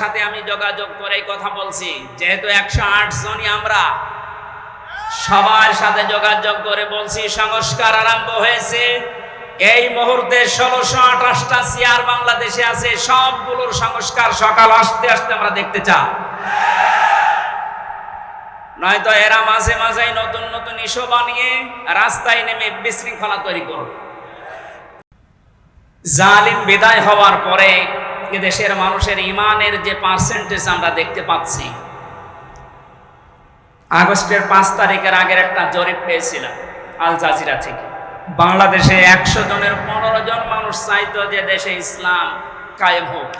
সাথে আমি যোগাযোগ করে কথা বলছি। যেহেতু একশো আট জনই আমরা, সবার সাথে যোগাযোগ করে বলছি, সংস্কার আরম্ভ হয়েছে। এই মুহূর্তে ষোলোশো আঠাশটা চেয়ার বাংলাদেশে আছে, সবগুলোর সংস্কার সকাল আসতে আসতে আমরা দেখতে চাই। নয়তো এরা মাঝে মাঝে নতুন নতুন ইস্যু বানিয়ে রাস্তায় নেমে বিশৃঙ্খলা তৈরি করবে। জালিম বিদায় হওয়ার পরে দেশের মানুষের ইমানের যে পার্সেন্টেজ আমরা দেখতে পাচ্ছি, আগস্টের পাঁচ তারিখের আগের একটা জরিপ পেয়েছিলাম আল জাজিরা থেকে। বাংলাদেশে একশো জনের পনেরো জন মানুষ চাইতো যে দেশে ইসলাম কায়েম হোক।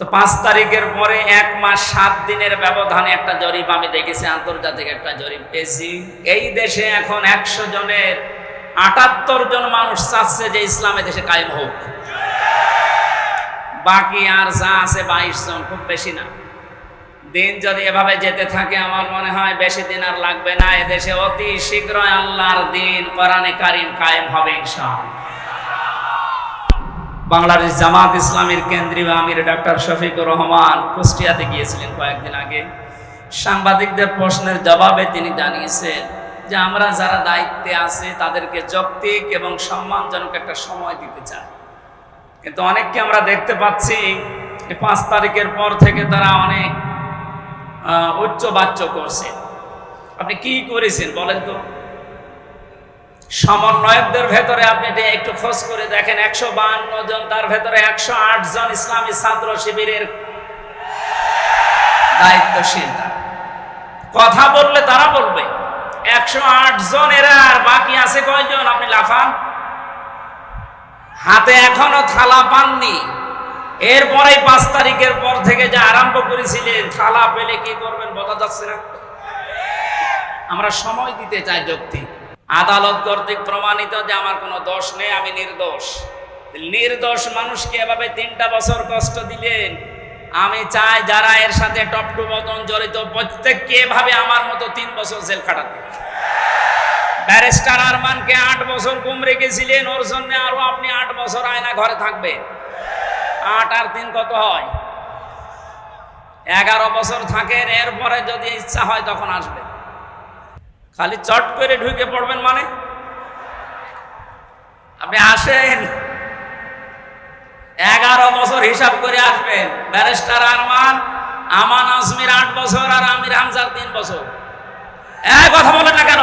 তো পাঁচ তারিখের পরে এক মাস সাত দিনের ব্যবধানে একটা জরিপ আমি দেখেছি, আন্তর্জাতিক একটা জরিপ পেয়েছি। এই দেশে এখন একশো জনের আটাত্তর জন মানুষ চাচ্ছে যে ইসলামে দেশে কায়েম হোক। বাকি আর যা আছে বাইশ জন, খুব বেশি না। দিন যদি এভাবে যেতে থাকে, আমার মনে হয় বেশি দিন আর লাগবে না। এদেশে অতি শীঘ্রই আল্লাহর দিন, কোরআনে কারিম কায়েম হবে ইনশাআল্লাহ। বাংলাদেশ জামাত ইসলামের কেন্দ্রীয় আমির ডাক্তার শফিকুর রহমান কুষ্টিয়াতে গিয়েছিলেন কয়েকদিন আগে। সাংবাদিকদের প্রশ্নের জবাবে তিনি জানিয়েছেন যে, আমরা যারা দায়িত্বে আছে, তাদেরকে যৌক্তিক এবং সম্মানজনক একটা সময় দিতে চাই। কিন্তু অনেককে আমরা দেখতে পাচ্ছি পাঁচ তারিখের পর থেকে তারা অনেক উচ্চ বাচ্য করছে। আপনি কি করেছেন বলেন তো? সমন্বয়কদের ভেতরে আপনি একটু খোঁজ করে দেখেন, একশো বাহান্ন জন, তার ভেতরে একশো আট জন ইসলামী ছাত্র শিবিরের দায়িত্বশীল। কথা বললে তারা বলবে। একশো আট জন এরা আর বাকি আছে কয়জন? আপনি লাফান। হাতে এখনও থালা পাননি। এরপরেই পাঁচ তারিখের পর থেকে যে আরম্ভ করেছিলেন থালা পেলে কি করবেন বোঝা যাচ্ছে না? আমরা সময় দিতে চাই যৌক্তিক। আদালত কর্তৃক প্রমাণিত যে আমার কোনো দোষ নেই, আমি নির্দোষ। নির্দোষ মানুষকে এভাবে তিনটা বছর কষ্ট দিলেন। আমি চাই যারা এর সাথে টপ টু জড়িত, প্রত্যেককে এভাবে আমার মতো তিন বছর জেল খাটাতে। ব্যারিস্টার আরমানকে আট বছর গুম রেখেছিলেন ওর জন্য আরও আপনি আট বছর আয়না ঘরে থাকবে। আট আর তিন কত হয়? এগারো বছর থাকেন, এরপরে যদি ইচ্ছা হয় তখন আসবে। খালি চট করে ঢুকে পড়বেন মানে? আপনি আসেন। এগারো বছর হিসাব করে আসবেন। ব্যারিস্টার আরমান, আমান আজমির আট বছর আর আমির হামজার তিন বছর। এক কথা বলেন না কেন?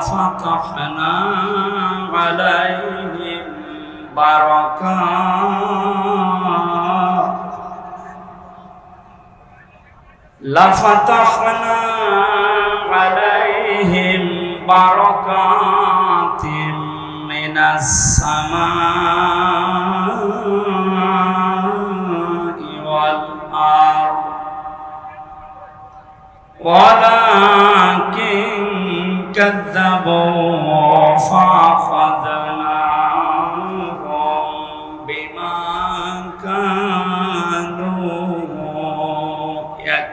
لفتحنا عليهم بركات لفتحنا عليهم بركات من السماء والأرض ولكن كذبوا فأخذناهم بما كانوا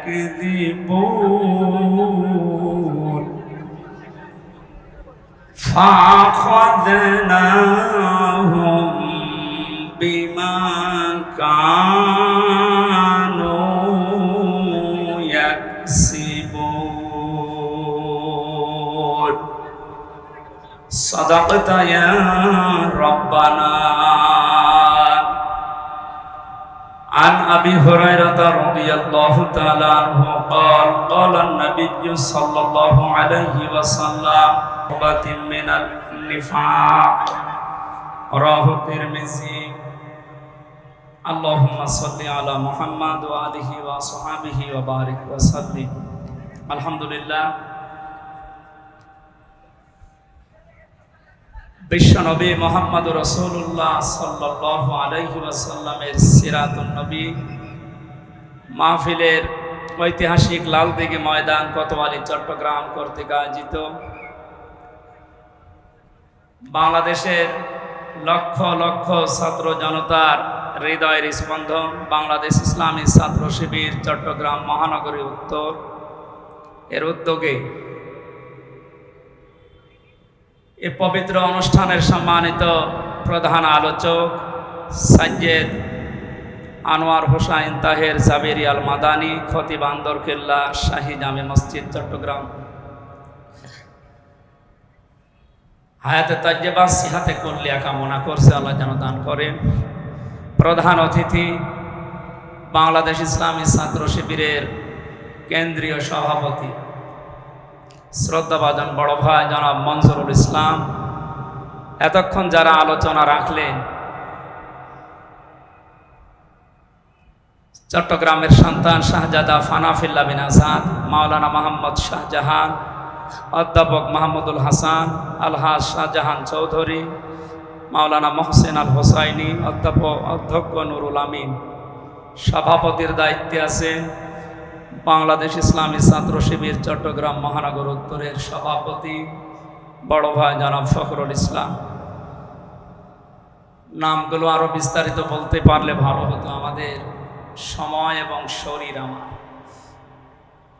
يكذبون فأخذناهم يا ربنا. عن أبي هريرة رضي الله تعالى عنه قال قال النبي صلى الله عليه وسلم عقبة من النفاق. رواه الترمذي. اللهم صل على محمد وآله وصحبه وبارك وسلم. الحمد لله. বিশ্বনবী মোহাম্মদ রসুল্লাহ সাল্লাহ আলহি ওয়াসাল্লামের সিরাতুন নবী। মাহফিলের ঐতিহাসিক লালদিঘি ময়দান কোতোয়ালি, চট্টগ্রাম কর্তৃক আয়োজিত। বাংলাদেশের লক্ষ লক্ষ ছাত্র জনতার হৃদয়ের স্পন্দন, বাংলাদেশ ইসলামী ছাত্র শিবির, চট্টগ্রাম মহানগরী উত্তর। এর উদ্যোগে এ পবিত্র অনুষ্ঠানের সম্মানিত প্রধান আলোচক সাজ্জেদ আনোয়ার হোসাইন তাহের জাবেরি আল মাদানি খতিব আন্দর কেল্লা শাহী জামে মসজিদ, চট্টগ্রাম। হায়াতে তাজ্জেবা, সিহাতে করলিয়া কামনা করছে, আল্লাহ যেন দান করেন। প্রধান অতিথি, বাংলাদেশ ইসলামী ছাত্র শিবিরের কেন্দ্রীয় সভাপতি শ্রদ্ধাভাজন বড় ভাই জনাব মনসুরুল ইসলাম। এতক্ষণ যারা আলোচনা রাখলেন, চট্টগ্রামের সন্তান শাহজাদা ফানাফিল্লা বিন আজাদ, মাওলানা মোহাম্মদ শাহজাহান, অধ্যাপক মাহমুদুল হাসান, আলহাজ শাহজাহান চৌধুরী, মাওলানা মহসেন আল হোসাইনি, অধ্যাপক অধ্যক্ষ নুরুল আমিন। সভাপতির দায়িত্বে আছেন বাংলাদেশ ইসলামী ছাত্র শিবির চট্টগ্রাম মহানগর উত্তরের সভাপতি, বড় ভাই জনাব ফখরুল ইসলাম। নামগুলো আরও বিস্তারিত বলতে পারলে ভালো হতো, আমাদের সময় এবং শরীর আমার।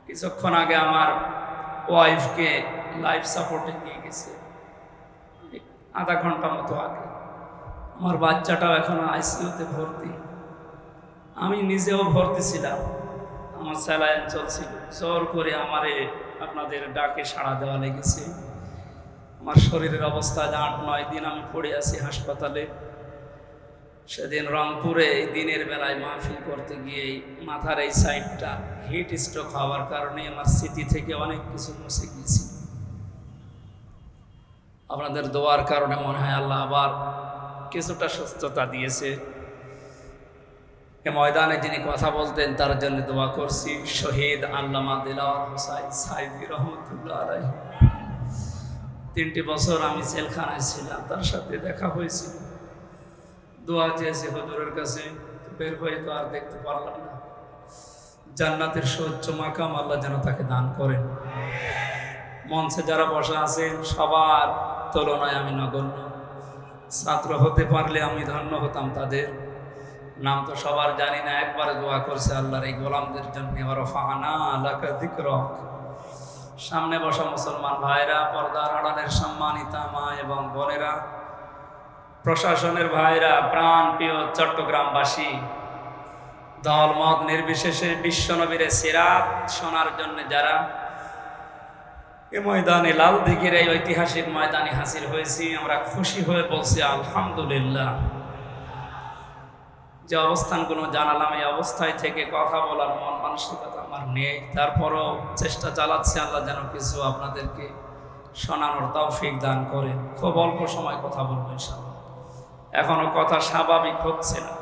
কিছুক্ষণ আগে আমার ওয়াইফকে লাইফ সাপোর্টে নিয়ে গেছে, আধা ঘণ্টা মতো আগে। আমার বাচ্চাটাও এখনও আইসিইউতে ভর্তি। আমি নিজেও ভর্তি ছিলাম। আমার স্যালাইন চলছিল। জোর করে আমারে আপনাদের ডাকে সাড়া দেওয়া লেগেছে। আমার শরীরের অবস্থা আট, নয় দিন আমি পড়ে আছি হাসপাতালে। সেদিন রংপুরে এই দিনের বেলায় মাহফিল করতে গিয়ে মাথার এই সাইডটা হিট স্ট্রোক হওয়ার কারণে আমার স্মৃতি থেকে অনেক কিছু মুছে গিয়েছিল। আপনাদের দোয়ার কারণে মনে হয় আল্লাহ আবার কিছুটা সুস্থতা দিয়েছে। এ ময়দানে যিনি কথা বলতেন, তার জন্য দোয়া করছি। শহীদ আল্লামা দিলাওয়ার তিনটি বছর আমি জেলখানায় ছিলাম, তার সাথে দেখা হয়েছিল। দোয়া চেয়েছি হজুরের কাছে, বের হয়ে তো আর দেখতে পারলাম না। জান্নাতের সহ্য মাকাম আল্লাহ যেন তাকে দান করেন। মঞ্চে যারা বসা আছেন, সবার তুলনায় আমি নগণ্য। ছাত্র হতে পারলে আমি ধন্য হতাম তাদের। নাম তো সবার জানি না, একবারে দোয়া করছে আল্লাহর এই গোলামদের জন্য সামনে বসা মুসলমান ভাইরা, পর্দার আড়ালের সম্মানিতা মা এবং বোনেরা, প্রশাসনের ভাইরা, প্রাণ প্রিয় চট্টগ্রামবাসী দল মত নির্বিশেষে বিশ্বনবীরে সিরাত শোনার জন্য যারা এ ময়দানে লাল দিঘির এই ঐতিহাসিক ময়দানে হাসিল হয়েছি, আমরা খুশি হয়ে বলছি আলহামদুলিল্লাহ। যে অবস্থানগুলো জানালাম, এই অবস্থায় থেকে কথা বলার মন মানসিকতা আমার নেই। তারপরও চেষ্টা চালাচ্ছি আল্লাহ যেন কিছু আপনাদেরকে শোনানোর তৌফিক দান করে। খুব অল্প সময় কথা বলব ইনশাল্লাহ এখনও কথা স্বাভাবিক হচ্ছে না।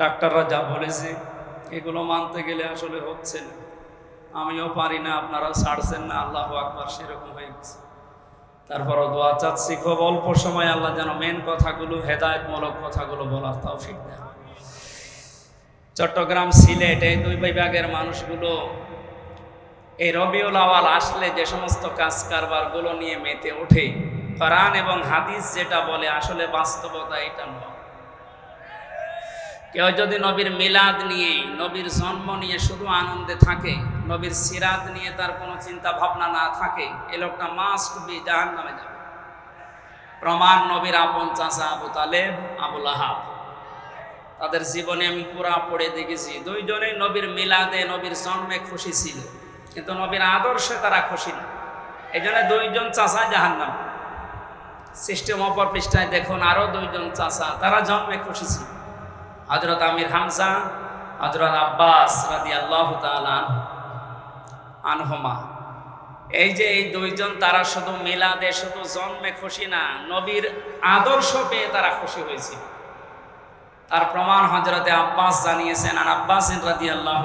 ডাক্তাররা যা বলেছে, এগুলো মানতে গেলে আসলে হচ্ছে না। আমিও পারি না, আপনারা ছাড়ছেন না, আল্লাহ আকবার, সেরকম হয়ে গেছে। তারপরও দোয়া চাচ্ছি, খুব অল্প সময় আল্লাহ যেন মেন কথাগুলো, হেদায়তমূলক কথাগুলো বলার তৌফিক দেয় চট্টগ্রাম, সিলেট, এই দুই বিভাগের মানুষগুলো এই রবিউল আওয়াল আসলে যে সমস্ত কাজ কারবারগুলো নিয়ে মেতে ওঠে, কোরআন এবং হাদিস যেটা বলে, আসলে বাস্তবতা এটা নয়। কেউ যদি নবীর মিলাদ নিয়ে, নবীর জন্ম নিয়ে শুধু আনন্দে থাকে নবীর সিরাত নিয়ে তার কোনো চিন্তা ভাবনা না থাকে, এ লোকটা মাস্ট বি জাহান নামে যাবে। প্রমাণ নবীর আপন চাষা আবু তালেব আবুল আহাব তাদের জীবনে আমি পুরা পড়ে দেখেছি দুইজনেই নবীর মিলাদে নবীর জন্মে খুশি ছিল, কিন্তু নবীর আদর্শে তারা খুশি না। এই জন্য দুইজন জাহান নামে সিস্টেম অপর পৃষ্ঠায় দেখুন আরও দুইজন চাষা তারা জন্মে খুশি ছিল। হজরত আমির হামজা হজরত আব্বাস রাদি আল্লাহ আনহমা। এই যে এই দুইজন তারা শুধু মিলাদে, শুধু জন্মে খুশি না, নবীর আদর্শ পেয়ে তারা খুশি হয়েছিল। তার প্রমাণ হজরতে আব্বাস জানিয়েছেন আর আব্বাস রাদি আল্লাহ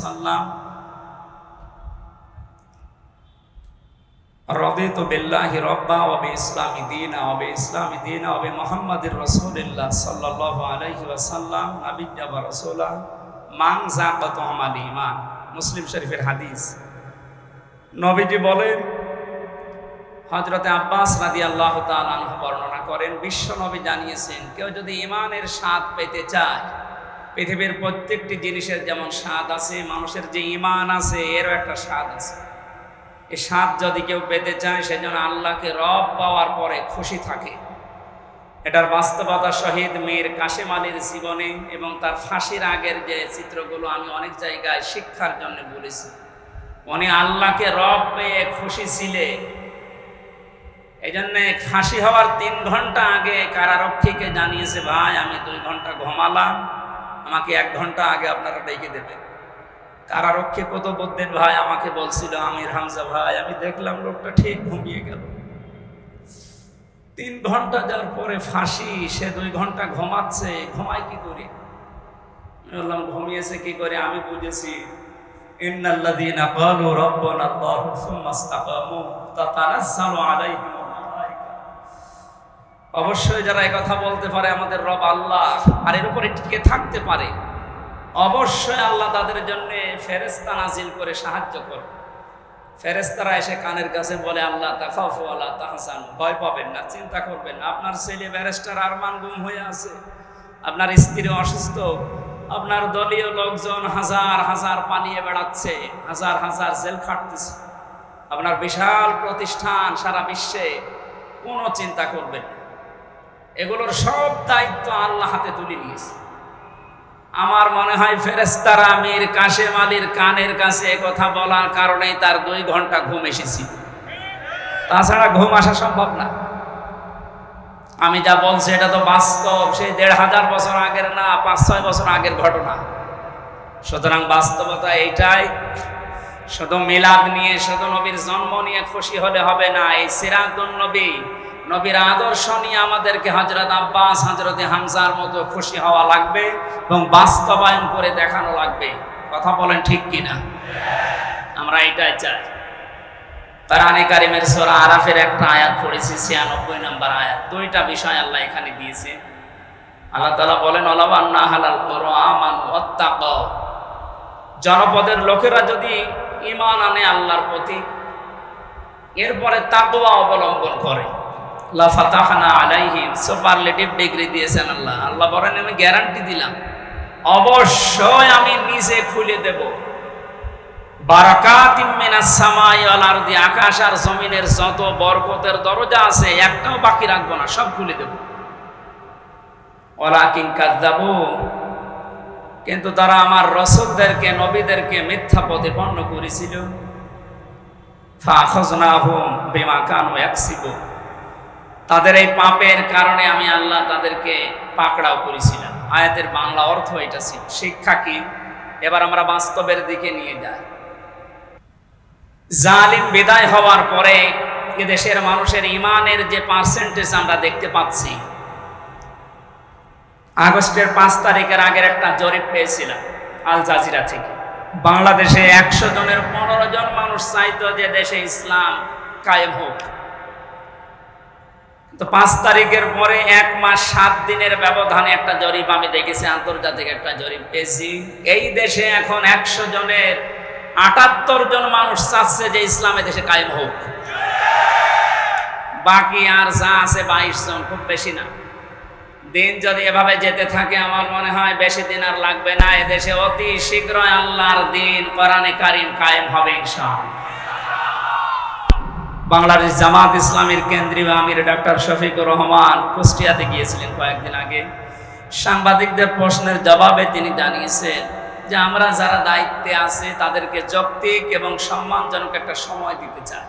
সাল্লাম রদিত দিন ইসলামী দিন বা মাংসা কত আমাল ইমান। মুসলিম শরীফের হাদিস। নবীজি বলেন হজরতে আব্বাস রাদি আল্লাহ তালু বর্ণনা করেন, বিশ্ব নবী জানিয়েছেন, কেউ যদি ইমানের স্বাদ পেতে চায়, পৃথিবীর প্রত্যেকটি জিনিসের যেমন স্বাদ আছে, মানুষের যে ইমান আছে, এরও একটা স্বাদ আছে। এই স্বাদ যদি কেউ পেতে চায়, সেজন্য আল্লাহকে রব পাওয়ার পরে খুশি থাকে। এটার বাস্তবতা শহীদ মীর কাশেম আলীর জীবনে এবং তার ফাঁসির আগের যে চিত্রগুলো আমি অনেক জায়গায় শিক্ষার জন্য বলেছি। উনি আল্লাহকে রব পেয়ে খুশি ছিলেন এই জন্যে ফাঁসি হওয়ার তিন ঘণ্টা আগে কারারক্ষীকে জানিয়েছে, ভাই, আমি দুই ঘণ্টা ঘুমালাম, আমাকে এক ঘণ্টা আগে আপনারা ডেকে দেবে কারারক্ষী কত বলতেন ভাই আমাকে বলছিল, আমির হামজা, ভাই, আমি দেখলাম লোকটা ঠিক ঘুমিয়ে গেল। তিন ঘণ্টা যাওয়ার পরে ফাঁসি, সে দুই ঘণ্টা ঘুমাচ্ছে, ঘুমায় কি করে? বললাম ঘুমিয়েছে কি করে? আমি বুঝেছি। ইন্নাল্লাযীনা ক্বালু রাব্বানা আল্লাহু সুম্মা ইসতাকামু তাতানাজ্জালু আলাইহিম অবশ্যই যারা এই কথা বলতে পারে, আমাদের রব আল্লাহ। আর এর উপরে টিকে থাকতে পারে? অবশ্যই আল্লাহ তাদের জন্য ফেরেস্তা নাজিল করে সাহায্য করে। ফেরেস্তারা এসে কানের কাছে বলে, আল্লাহ আল্লাহ তাহসান ভয় পাবেন না, চিন্তা করবেন আপনার ছেলে ব্যারেস্টার আরমান গুম হয়ে আছে। আপনার স্ত্রী অসুস্থ। আপনার দলীয় লোকজন হাজার হাজার পানিয়ে বেড়াচ্ছে, হাজার হাজার জেল খাটতেছে। আপনার বিশাল প্রতিষ্ঠান সারা বিশ্বে কোনো চিন্তা করবেন এগুলোর সব দায়িত্ব আল্লাহ হাতে তুলে নিয়েছে। আমার মনে হয় ফেরেস্তারা আমির কাশেম আলীর কানের কাছে কথা বলার কারণেই তার দুই ঘণ্টা ঘুম এসেছিল। তাছাড়া ঘুম আসা সম্ভব না। আমি যা বলছি এটা তো বাস্তব, সেই দেড় হাজার বছর আগের না, পাঁচ ছয় বছর আগের ঘটনা। সুতরাং বাস্তবতা এইটাই, শুধু মিলাদ নিয়ে, শুধু নবীর জন্ম নিয়ে খুশি হলে হবে না, এই সিরাতুন নবী নবীর আদর্শ নিয়ে আমাদেরকে হজরত আব্বাস হজরতে হামজার মতো খুশি হওয়া লাগবে এবং বাস্তবায়ন করে দেখানো লাগবে। কথা বলেন ঠিক কিনা? আমরা এটাই চাই। কোরআনে কারিমের সূরা আরাফের একটা আয়াত পড়েছি 96 নম্বর আয়াত। দুইটা বিষয় আল্লাহ এখানে দিয়েছে। আল্লাহ তাআলা বলেন অলাবান্না হালাল কোরআন ওয়াত্তাকাও জনপদের লোকেরা যদি ইমান আনে আল্লাহর প্রতি, এরপরে তাকওয়া অবলম্বন করে। লা ফাতাহনা আলাইহিম সুপারলেটিভ ডিগ্রি দিয়েছেন আল্লাহ। আল্লাহ বলেন, আমি গ্যারান্টি দিলাম। অবশ্যই আমি নিজে খুলে দেব। আরদি, আকাশ আর জমিনের যত বরকতের দরজা আছে, একটাও বাকি রাখব না, সব খুলে দেব। ওয়ালাকিন কাযযাবু, কিন্তু তারা আমার রসুলদেরকে, নবীদেরকে মিথ্যা প্রতিপন্ন করেছিল। ফাখাজনাহুম বিমা কানু ইয়াকসিবু তাদের এই পাপের কারণে আমি আল্লাহ তাদেরকে পাকড়াও করেছিলাম। আয়াতের বাংলা অর্থ এটা ছিল। শিক্ষা কি? এবার আমরা বাস্তবের দিকে নিয়ে যাই। জালিম বিদায় হওয়ার পরে দেশের মানুষের ইমানের যে পার্সেন্টেজ আমরা দেখতে পাচ্ছি, আগস্টের পাঁচ তারিখের আগের একটা জরিপ পেয়েছিলাম আল জাজিরা থেকে। বাংলাদেশে একশো জনের পনেরো জন মানুষ চাইতো যে দেশে ইসলাম কায়েম হোক। তো পাঁচ তারিখের পরে এক মাস সাত দিনের ব্যবধানে একটা জরিপ আমি দেখেছি, আন্তর্জাতিক একটা জরিপ পেয়েছি। এই দেশে এখন একশো জনের আটাত্তর জন মানুষ চাচ্ছে যে ইসলামে দেশে কায়েম হোক। বাকি আর যা আছে বাইশ জন, খুব বেশি না। দিন যদি এভাবে যেতে থাকে, আমার মনে হয় বেশি দিন আর লাগবে না। এদেশে অতি শীঘ্রই আল্লাহর দিন, কোরআনে কারিম কায়েম হবে ইনশাআল্লাহ। বাংলাদেশ জামাত ইসলামের কেন্দ্রীয় আমির ডক্টর শফিকুর রহমান কুষ্টিয়াতে গিয়েছিলেন কয়েকদিন আগে। সাংবাদিকদের প্রশ্নের জবাবে তিনি জানিয়েছেন যে, আমরা যারা দায়িত্বে আছে, তাদেরকে যৌক্তিক এবং সম্মানজনক একটা সময় দিতে চাই।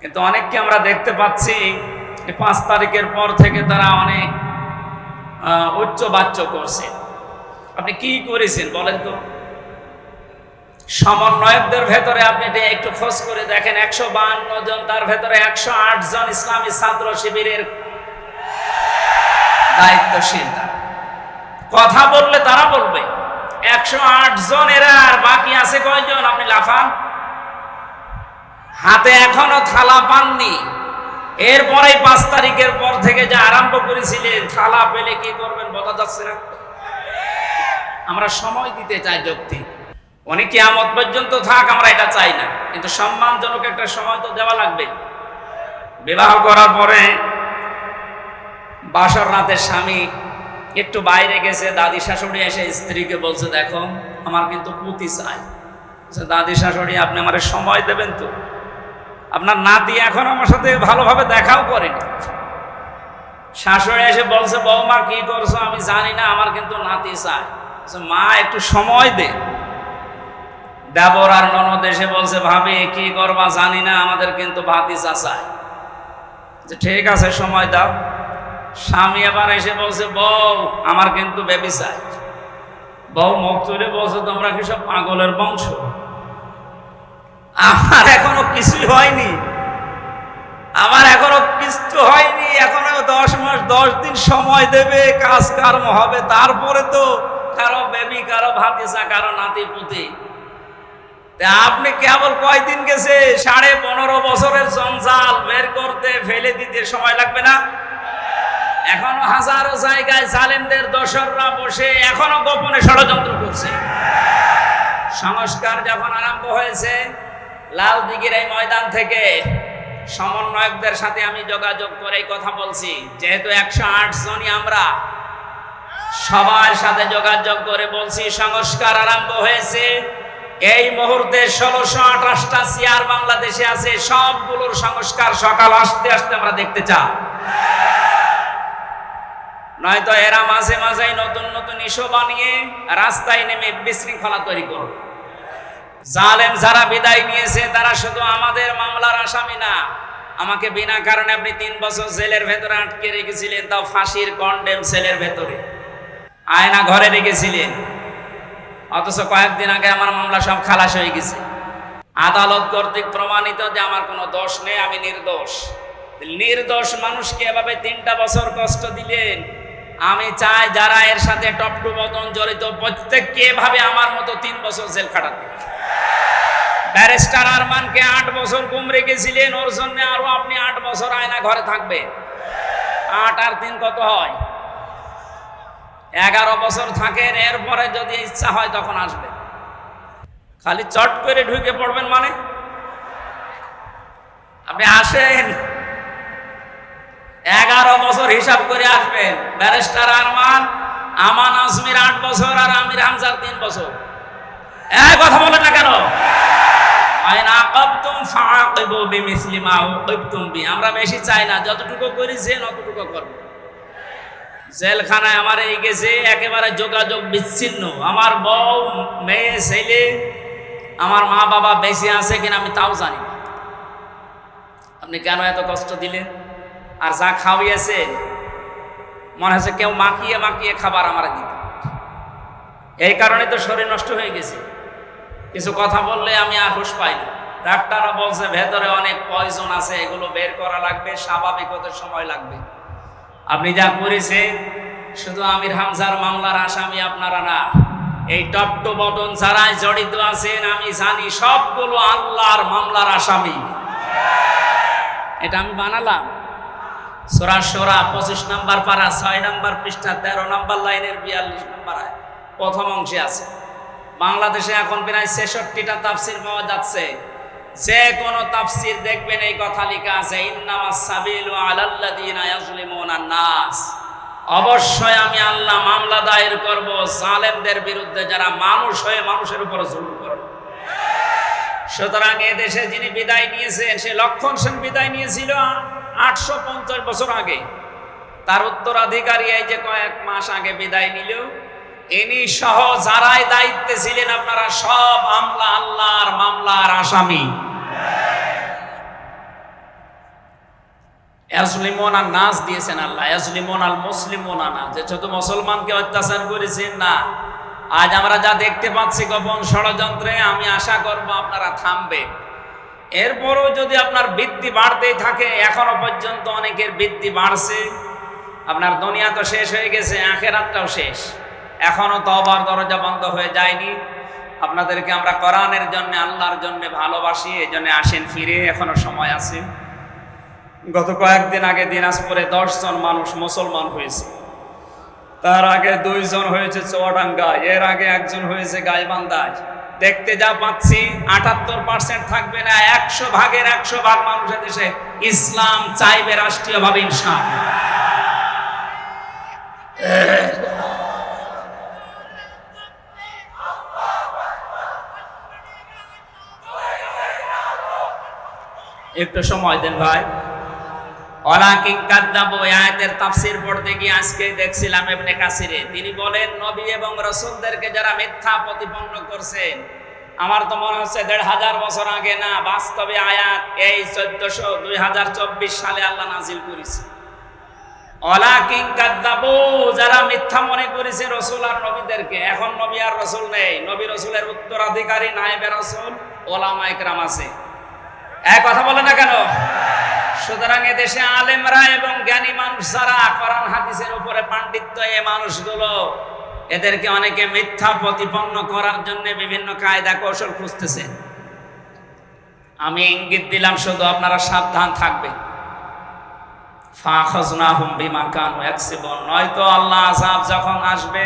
কিন্তু অনেককে আমরা দেখতে পাচ্ছি পাঁচ তারিখের পর থেকে তারা অনেক উচ্চ বাচ্য করছে। আপনি কি করেছেন বলেন তো? সমন্বয়কদের ভেতরে আপনি একটু খোঁজ করে দেখেন, একশো বাহান্ন জন, তার ভেতরে একশো আট জন ইসলামী ছাত্র শিবিরের দায়িত্বশীল তারা। কথা বললে তারা বলবে। একশো আট জন, এরা আর বাকি আছে কয়জন? আপনি লাফান। হাতে এখনও থালা পাননি। এরপরেই পাঁচ তারিখের পর থেকে যে আরম্ভ করেছিলেন, থালা পেলে কি করবেন বোঝা যাচ্ছে না। আমরা সময় দিতে চাই যুক্তি অনেক কিয়ামত পর্যন্ত থাক, আমরা এটা চাই না। কিন্তু সম্মানজনক একটা সময় তো দেওয়া লাগবে। বিবাহ করার পরে বাসর রাতে স্বামী একটু বাইরে গেছে, দাদি শাশুড়ি এসে স্ত্রীকে বলছে, দেখো, আমার কিন্তু পুঁতি চাই। দাদি শাশুড়ি, আপনি আমার সময় দেবেন তো। আপনার নাতি এখন আমার সাথে ভালোভাবে দেখাও করেনি। শাশুড়ি এসে বলছে, বৌমা, কি করছ? আমি জানি না, আমার কিন্তু নাতি চাই। মা, একটু সময় দে। দেবর আর ননদ এসে বলছে, ভাবি, কি করবা জানি না, আমাদের কিন্তু ভাতিজা চায় যে, ঠিক আছে, সময় দাও। স্বামী আবার এসে বলছে, বউ, আমার কিন্তু বেবি চাই। বউ মুখ তুলে বলছে, তোমরা কি সব পাগলের বংশ? আমার এখনও কিছুই হয়নি। আমার এখনও কিছু হয়নি। এখনও দশ মাস, দশ দিন সময় দেবে কাজ কর্ম হবে। তারপরে তো কারও বেবি কারও ভাতিসা কারও নাতি পুতি আপনি কেবল কয়দিন গেছে? সাড়ে পনেরো বছরের জঞ্জাল বের করতে, ফেলে দিতে সময় লাগবে না? এখনও হাজারো জায়গায় জালেমদের দোসররা বসে এখনও গোপনে ষড়যন্ত্র করছে। সংস্কার যখন আরম্ভ হয়েছে, লাল দিঘির এই ময়দান থেকে সমন্বয়কদের সাথে আমি যোগাযোগ করে কথা বলছি। যেহেতু একশো আট জনই আমরা, সবার সাথে যোগাযোগ করে বলছি, সংস্কার আরম্ভ হয়েছে। এই মুহূর্তে ষোলোশো আঠাশটা চেয়ার বাংলাদেশে আছে। সবগুলোর সংস্কার সকাল আসতে আসতে আমরা দেখতে চাই। নয়তো এরা মাঝে মাঝে নতুন নতুন ইস্যু বানিয়ে রাস্তায় নেমে বিশৃঙ্খলা তৈরি করবে। জালেম যারা বিদায় নিয়েছে, তারা শুধু আমাদের মামলার আসামি না, আমাকে বিনা কারণে আপনি তিন বছর জেলের ভেতরে আটকে রেখেছিলেন, তাও ফাঁসির কন্ডেম সেলের ভেতরে। আয়না ঘরে রেখেছিলেন। অথচ কয়েকদিন আগে আমার মামলা সব খালাস হয়ে গেছে। আদালত কর্তৃক প্রমাণিত যে আমার কোনো দোষ নেই, আমি নির্দোষ। নির্দোষ মানুষকে এভাবে তিনটা বছর কষ্ট দিলেন। আমি চাই যারা এর সাথে টপ টু বদন জড়িত, প্রত্যেককে এভাবে আমার মতো তিন বছর জেল খাটাতে। ব্যারিস্টার আরমানকে আট বছর গুম রেখেছিলেন ওর জন্য আরও আপনি আট বছর আয়না ঘরে থাকবেন। আট আর তিন কত হয়? এগারো বছর থাকেন, এরপরে যদি ইচ্ছা হয় তখন আসবে খালি চট করে ঢুকে পড়বেন মানে? আপনি আসেন। এগারো বছর হিসাব করে আসবেন। ব্যারিস্টার আরমান, আমান আজমির আট বছর আর আমির হামজার তিন বছর। এক কথা বলে না কেন? আমরা বেশি চাই না, যতটুকু করি করেছি ততটুকু করব। জেলখানায় আমার এই গেছে একেবারে যোগাযোগ বিচ্ছিন্ন। আমার বউ, মেয়ে, ছেলে, আমার মা বাবা বেঁচে আছে কিনা আমি তাও জানি আপনি কেন এত কষ্ট দিলেন? আর যা খাওয়িয়েছে, মনে হচ্ছে কেউ মাখিয়ে মাখিয়ে খাবার আমার দিত এই কারণে তো শরীর নষ্ট হয়ে গেছে। কিছু কথা বললে আমি আর হুশ পাই না। ডাক্তাররা বলছে, ভেতরে অনেক পয়জন আছে, এগুলো বের করা লাগবে, স্বাভাবিক হতে সময় লাগবে। আপনি যা করেছেন, শুধু আমির হামজার মামলার আসামি আপনারা না, এই বটন যারাই জড়িত আছেন, আমি জানি সবগুলো আল্লাহর মামলার আসামি। এটা আমি বানালাম। সোরা সোরা পঁচিশ নাম্বার পারা, ছয় নাম্বার পৃষ্ঠা, তেরো নাম্বার লাইনের বিয়াল্লিশ নাম্বার প্রথম অংশে আছে। বাংলাদেশে এখন প্রায় ছেষট্টিটা তাফসির পাওয়া যাচ্ছে। যে কোনো তাফসির দেখবেন, এই কথা লেখা আছে নাস। অবশ্যই আমি আল্লাহ মামলা দায়ের করব জালেমদের বিরুদ্ধে, যারা মানুষ হয়ে মানুষের উপর জুলুম করে। সুতরাং এদেশে যিনি বিদায় নিয়েছেন, সে লক্ষণ সেন বিদায় নিয়েছিল আটশো পঞ্চাশ বছর আগে। তার উত্তরাধিকারী এই যে কয়েক মাস আগে বিদায় নিল ইনি সহ যারাই দায়িত্বে ছিলেন আপনারা সব আমলা আল্লাহর মামলার আসামি। আর দিয়েছেন আল্লাহ যে মুসলমানকে অত্যাচার করেছেন না, আজ আমরা যা দেখতে পাচ্ছি ষড়যন্ত্রে, আমি আশা করব আপনারা এরপরও যদি আপনার বৃদ্ধি বাড়তেই থাকে, এখনও পর্যন্ত অনেকের বৃদ্ধি বাড়ছে। আপনার দুনিয়া তো শেষ হয়ে গেছে, আখেরাতটাও শেষ। এখনও তবার দরজা বন্ধ হয়ে যায়নি। আপনাদেরকে আমরা কোরআনের জন্য, আল্লাহর জন্য ভালোবাসি এই জন্য আসেন ফিরে, এখনও সময় আছে। গত কয়েকদিন আগে দিনাজপুরে দশজন মানুষ মুসলমান হয়েছে। তার আগে দুইজন হয়েছে চুয়াডাঙ্গায় এর আগে একজন হয়েছে গাইবান্ধায়। দেখতে যা পাচ্ছি, আটাত্তর পার্সেন্ট থাকবে না, একশো ভাগের একশো ভাগ মানুষের দেশে ইসলাম চাইবে রাষ্ট্রীয়ভাবে, ইনশাআল্লাহ। একটু সময় দেন ভাই। ওয়ালাকিন কাদ্দাবু, এই আয়াতের তাফসীর পড়তে গিয়ে আজকে দেখছিলাম ইবনে কাসিরে তিনি বলেন, নবী এবং রাসূলদেরকে যারা মিথ্যা প্রতিপন্ন করছেন, আমার তো মনে হচ্ছে দেড় হাজার বছর আগে না, বাস্তবে আয়াত এই চোদ্দশো দুই হাজার চব্বিশ সালে আল্লাহ নাজিল করেছে। অলাকিং কাদ্দাবু, যারা মিথ্যা মনে করেছে রসুল আর নবীদেরকে, এখন নবী আর রসুল নেই। নবী রসুলের উত্তরাধিকারী, নায়েবে রসুল ওলামা একরাম আছে। এক কথা বলে না কেন? সুতরাং এদেশে আলেমরা এবং জ্ঞানী মানুষ যারা, কোরআন হাদিসের উপরে পাণ্ডিত্য এ মানুষগুলো, এদেরকে অনেকে মিথ্যা প্রতিপন্ন করার জন্য বিভিন্ন কায়দা কৌশল খুঁজতেছে। আমি ইঙ্গিত দিলাম শুধু আপনারা সাবধান ইয়াকসিবুন, নয়তো আল্লাহ আযাব যখন আসবে,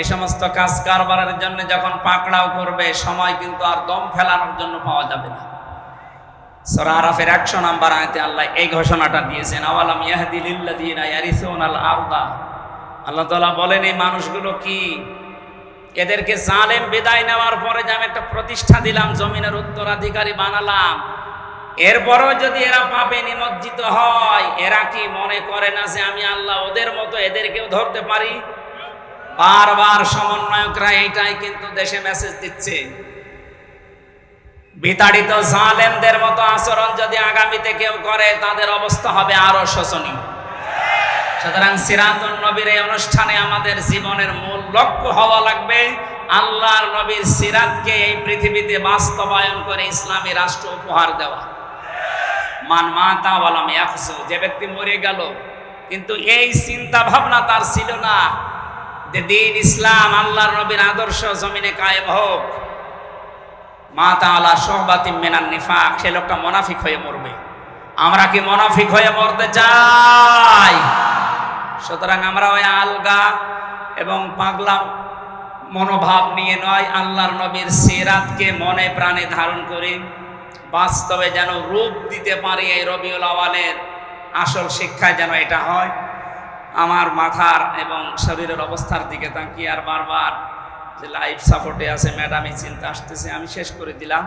এই সমস্ত কাজ কারবারের জন্য যখন পাকড়াও করবে, সময় কিন্তু আর দম ফেলানোর জন্য পাওয়া যাবে না। সূরা আরাফের 100 নাম্বার আয়াতে আল্লাহ এই ঘোষণাটা দিয়েছেন, আওয়ালাম ইয়াহদি লিল্লাযিনা ইয়ারিসুনাল আরদা? আল্লাহ তাআলা বলেন, এই মানুষগুলো কি এদেরকে জালেম বিদায় নেওয়ার পরে যে আমি একটা প্রতিষ্ঠা দিলাম, জমিনের উত্তরাধিকারী বানালাম? এরপরও যদি এরা পাপে নিমজ্জিত হয়, এরা কি মনে করে না যে আমি আল্লাহ ওদের মতো এদেরকেও ধরতে পারি? বারবার সমন্বয়করা এইটাই কিন্তু দেশে মেসেজ দিচ্ছে। বিতাড়িত জালেমদের মতো আচরণ যদি আগামীতে কেউ করে, তাদের অবস্থা হবে আরও শোচনীয়। সুতরাং সিরাতুন নবীর এই অনুষ্ঠানে আমাদের জীবনের মূল লক্ষ্য হওয়া লাগবে, আল্লাহর নবীর সিরাতকে এই পৃথিবীতে বাস্তবায়ন করে ইসলামী রাষ্ট্র উপহার দেওয়া। মান মাতা ওয়ালাম ইয়াকসু যে ব্যক্তি মরে গেল, কিন্তু এই চিন্তা ভাবনা তার ছিল না যে দিন ইসলাম আল্লাহর নবীর আদর্শ জমিনে কায়েম হোক। মা তাআলা সহবাতি মেনান নিফাক, সে লোকটা মোনাফিক হয়ে মরবে। আমরা কি মোনাফিক হয়ে মরতে চাই? সুতরাং আমরা ওই আলগা এবং পাগলা মনোভাব নিয়ে নয়, আল্লাহর নবীর সিরাতকে মনে প্রাণে ধারণ করি। বাস্তবে যেন রূপ দিতে পারি এই রবিউল আওয়ালের আসল শিক্ষায় যেন এটা হয়। আমার মাথার এবং শরীরের অবস্থার দিকে তাকিয়ে আর বারবার যে লাইফ সাপোর্টে আছে ম্যাডাম এই চিন্তা আসতেছে আমি শেষ করে দিলাম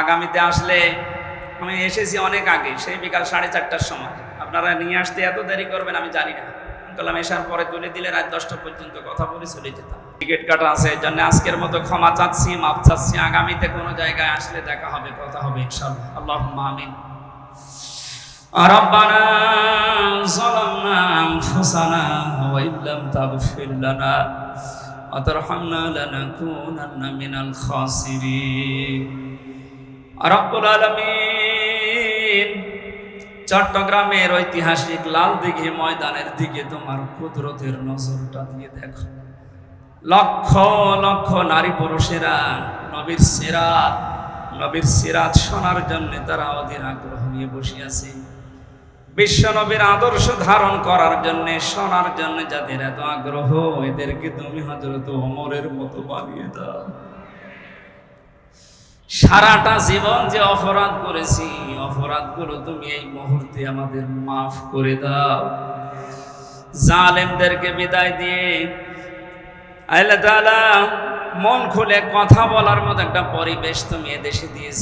আগামীতে আসলে আমি এসেছি অনেক আগে সেই বিকাল সাড়ে চারটার সময় আপনারা নিয়ে আসতে এত দেরি করবেন আমি জানি না বললাম এসার পরে তুলে দিলে রাত দশটা পর্যন্ত কথা বলে চলে যেতাম টিকিট কাটা আছে এর জন্য আজকের মতো ক্ষমা চাচ্ছি মাপ চাচ্ছি আগামীতে কোনো জায়গায় আসলে দেখা হবে কথা হবে ইনশাল্লাহ আল্লাহ আমিন ربنا ظلمنا أنفسنا وإن لم تغفر لنا وترحمنا لنكونن من الخاسرين رب العالمين চট্টগ্রামের ঐতিহাসিক লাল দিঘি ময়দানের দিকে তোমার কুদরতের নজরটা দিয়ে দেখো লক্ষ লক্ষ নারী পুরুষেরা নবীর সিরাত নবীর সিরাত শোনার জন্য তারা অধীর আগ্রহ নিয়ে বসে আছে বিশ্ব নবীর আদর্শ ধারণ করার জন্য, শোনার জন্য যাদের এত আগ্রহ, এদেরকে তুমি হজরত অমরের মতো বানিয়ে দাও। সারাটা জীবন যে অপরাধ করেছি, অপরাধগুলো তুমি এই মুহূর্তে আমাদের মাফ করে দাও। জালেমদেরকে বিদায় দিয়ে আল্লাহ তাআলা মন খুলে কথা বলার মতো একটা পরিবেশ তুমি এদেশে দিয়েছ।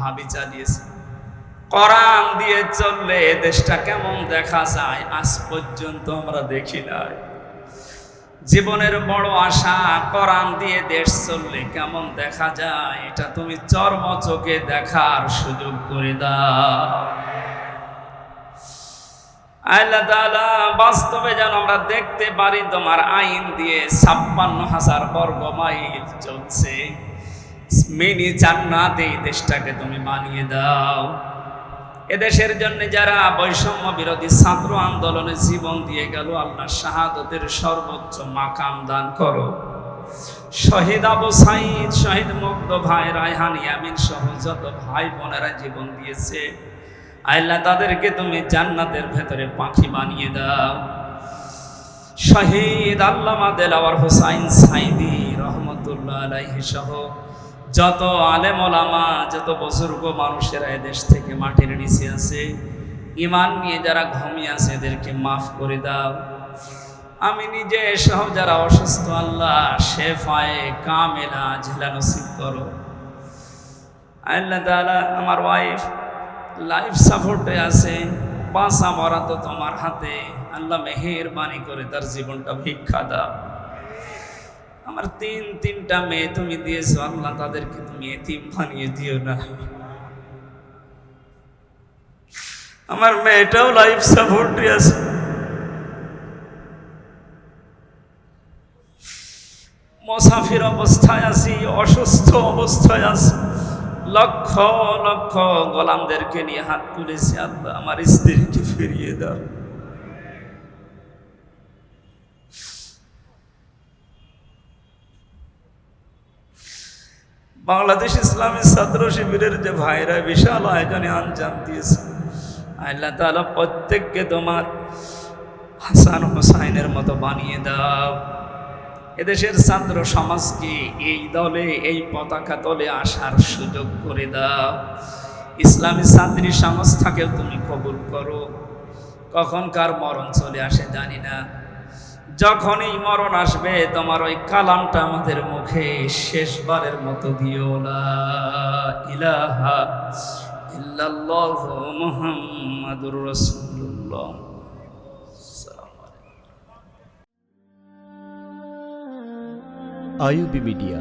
ভাবি চালিয়েছে কোরআন দিয়ে চললে দেশটা কেমন দেখা যায়? আজ পর্যন্ত আমরা দেখি নাই। জীবনের বড় আশা, কোরআন দিয়ে দেশ চললে কেমন দেখা যায়? এটা তুমি চর্ম চোখে দেখার সুযোগ করে দাও। আল্লাহ তাআলা বাস্তবে যেন আমরা দেখতে পারি তোমার আইন দিয়ে ছাপ্পান্ন হাজার বর্গ মাইল চলছে। মিনি জান্নাতে এই দেশটাকে তুমি বানিয়ে দাও। এদেশের জন্য যারা বৈষম্য বিরোধী ছাত্র আন্দোলনে জীবন দিয়ে গেল আল্লাহ শাহাদতের সর্বোচ্চ মাকাম দান করো। শহীদ আবু সাইদ, শহীদ মুগ্ধ ভাই, রায়হান ইয়ামিন সহ যত ভাই বোনেরা জীবন দিয়েছে, আল্লাহ তাদেরকে তুমি জান্নাতের ভেতরে পাখি বানিয়ে দাও। শহীদ আল্লামা দেলাওয়ার হোসাইন সাইদি রহমতুল্লাহ আলাইহি সহ যত আলেম ওলামা, যত বুজুর্গ মানুষেরা এদেশ থেকে মাটির নিচে আছে ইমান নিয়ে যারা ঘুমিয়ে আছে এদেরকে মাফ করে দাও। আমি নিজে সহ যারা অসুস্থ, আল্লাহ শেফায়ে, কামেলা ঝেলা নসিব করো। আল্লাহ তাআলা আমার ওয়াইফ লাইফ সাপোর্টে আছে। বাঁচা মরা তো তোমার হাতে। আল্লাহ মেহেরবানি করে তার জীবনটা ভিক্ষা দাও। আমার তিন তিনটা মেয়ে তুমি দিয়েছ, আল্লাহ তাদেরকে তুমি এতিম বানিয়ে দিও না। আমার মেয়েটাও লাইফ সাপোর্টে আছে মুসাফির অবস্থায় আছি, অসুস্থ অবস্থায় আছি। লক্ষ লক্ষ গোলামদেরকে নিয়ে হাত তুলেছি, আল্লাহ আমার স্ত্রীকে ফিরিয়ে দাও। বাংলাদেশ ইসলামী ছাত্র শিবিরের যে ভাইরা বিশাল আয়োজনে আঞ্জাম দিয়েছে। আল্লাহ তাআলা প্রত্যেককে তোমার হাসান হোসাইনের মতো বানিয়ে দাও। এদেশের ছাত্র সমাজকে এই দলে, এই পতাকা দলে আসার সুযোগ করে দাও। ইসলামী ছাত্রী সংস্থাকেও তুমি কবুল করো। কখন কার মরণ চলে আসে জানি না। যখনই মরণ আসবে, তোমার ওই কালামটা আমাদের মুখে শেষবারের মতো দিও। ইলাহা ইল্লাল্লাহ মুহাম্মাদুর রাসূলুল্লাহ। IUB media